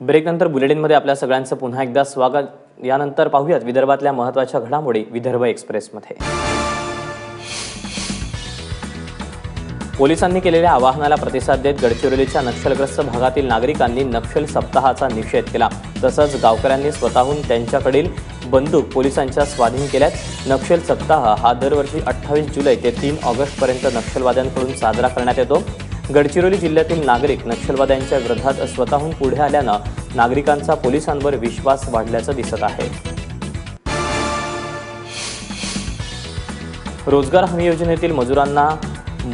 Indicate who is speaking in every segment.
Speaker 1: ब्रेकनंतर बुलेटिनमध्ये आपल्या सगळ्यांचं पुन्हा एकदा स्वागत. यानंतर पाहूयात विदर्भातल्या महत्त्वाच्या घडामोडी विदर्भ एक्सप्रेसमध्ये. पोलिसांनी केलेल्या आवाहनाला प्रतिसाद देत गडचिरोलीच्या नक्षलग्रस्त भागातील नागरिकांनी नक्षल सप्ताहाचा निषेध केला. तसंच गावकऱ्यांनी स्वतःहून त्यांच्याकडील बंदूक पोलिसांच्या स्वाधीन केल्यात. नक्षल सप्ताह हा दरवर्षी अठ्ठावीस जुलै ते तीन ऑगस्टपर्यंत नक्षलवाद्यांकडून साजरा करण्यात येतो. गडचिरोली जिल्ह्यातील नागरिक नक्षलवाद्यांच्या विरोधात स्वतःहून पुढे आल्यानं नागरिकांचा पोलिसांवर विश्वास वाढल्याचं दिसत आहे. रोजगार हमी योजनेतील मजुरांना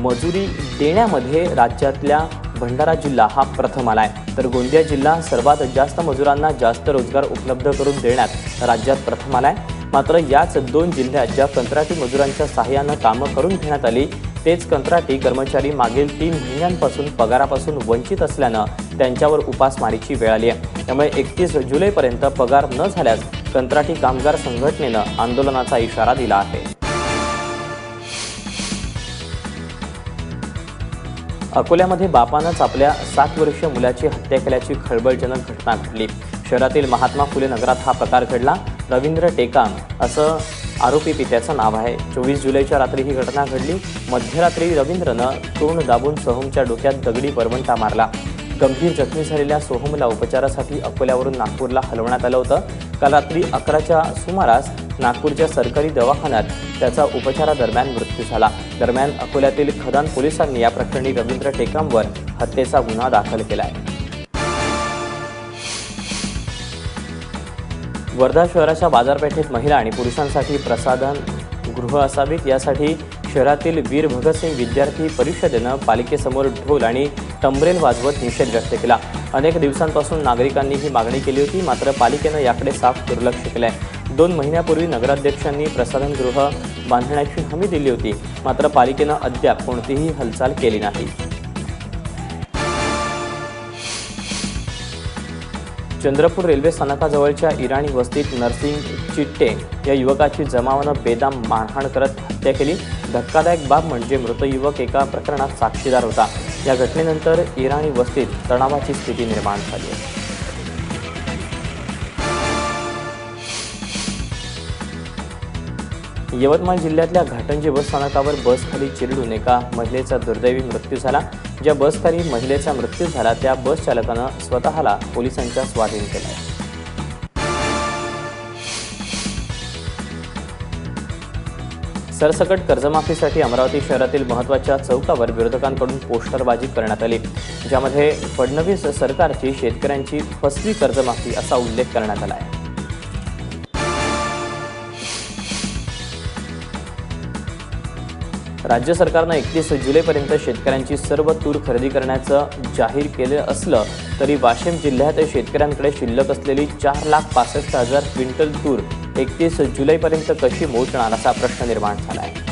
Speaker 1: मजुरी देण्यामध्ये राज्यातल्या भंडारा जिल्हा हा प्रथम आला आहे तर गोंदिया जिल्हा सर्वात जास्त मजुरांना जास्त रोजगार उपलब्ध करून देण्यात राज्यात प्रथम आला आहे मात्र याच दोन जिल्ह्यात ज्या कंत्राटी मजुरांच्या सहाय्यानं कामं करून घेण्यात आली तेच कंत्राटी कर्मचारी मागील तीन महिन्यांपासून पगारापासून वंचित असल्यानं त्यांच्यावर उपासमारीची वेळ आली आहे. त्यामुळे एकतीस जुलैपर्यंत पगार न झाल्यास कंत्राटी कामगार संघटनेनं आंदोलनाचा इशारा दिला आहे. अकोल्यामध्ये बापानंच आपल्या सात वर्षीय मुलाची हत्या केल्याची खळबळजनक घटना घडली. शहरातील महात्मा फुले नगरात हा प्रकार घडला. रवींद्र टेकाम असं आरोपी पित्याचं नाव आहे. चोवीस जुलैच्या रात्री ही घटना घडली. मध्यरात्री रवींद्रनं तोंड दाबून सोहमच्या डोक्यात दगडी बरवंटा मारला. गंभीर जखमी झालेल्या सोहमला उपचारासाठी अकोल्यावरून नागपूरला हलवण्यात आलं होतं. काल रात्री अकराच्या सुमारास नागपूरच्या सरकारी दवाखान्यात त्याचा उपचारादरम्यान मृत्यू झाला. दरम्यान अकोल्यातील खदान पोलिसांनी या प्रकरणी रवींद्र टेकामवर हत्येचा गुन्हा दाखल केला आहे वर्धा शहराच्या बाजारपेठेत महिला आणि पुरुषांसाठी प्रसाधन गृह असावीत. यासाठी शहरातील वीर भगतसिंग विद्यार्थी परिषदेनं पालिकेसमोर ढोल आणि तंबरेल वाजवत निषेध व्यक्त केला. अनेक दिवसांपासून नागरिकांनी ही मागणी केली होती मात्र पालिकेनं याकडे साफ दुर्लक्ष केलंय. दोन महिन्यापूर्वी नगराध्यक्षांनी प्रसाधनगृह बांधण्याची हमी दिली होती मात्र पालिकेनं अद्याप कोणतीही हालचाल केली नाही. चंद्रपूर रेल्वे स्थानकाजवळच्या इराणी वस्तीत नरसिंग चिट्टे या युवकाची जमावानं बेदाम मारहाण करत हत्या केली. धक्कादायक बाब म्हणजे मृत युवक एका प्रकरणात साक्षीदार होता. या घटनेनंतर इराणी वस्तीत तणावाची स्थिती निर्माण झाली आहे. यवतमाळ जिल्ह्यातल्या घाटंजी बस स्थानकावर बसखाली चिरडून एका महिलेचा दुर्दैवी मृत्यू झाला. ज्या बसखाली महिलेचा मृत्यू झाला त्या बस चालकानं स्वतःला पोलिसांच्या स्वाधीन केलं. आहे सरसकट कर्जमाफीसाठी अमरावती शहरातील महत्त्वाच्या चौकावर विरोधकांकडून पोस्टरबाजी करण्यात आली. ज्यामध्ये फडणवीस सरकारची शेतकऱ्यांची फसवी कर्जमाफी असा उल्लेख करण्यात आला आहे राज्य सरकारनं एकतीस जुलैपर्यंत शेतकऱ्यांची सर्व तूर खरेदी करण्याचं जाहीर केलं असलं तरी वाशिम जिल्ह्यात शेतकऱ्यांकडे शिल्लक असलेली चार लाख पासष्ट हजार क्विंटल तूर एकतीस जुलैपर्यंत कशी मोजणार असा प्रश्न निर्माण झाला आहे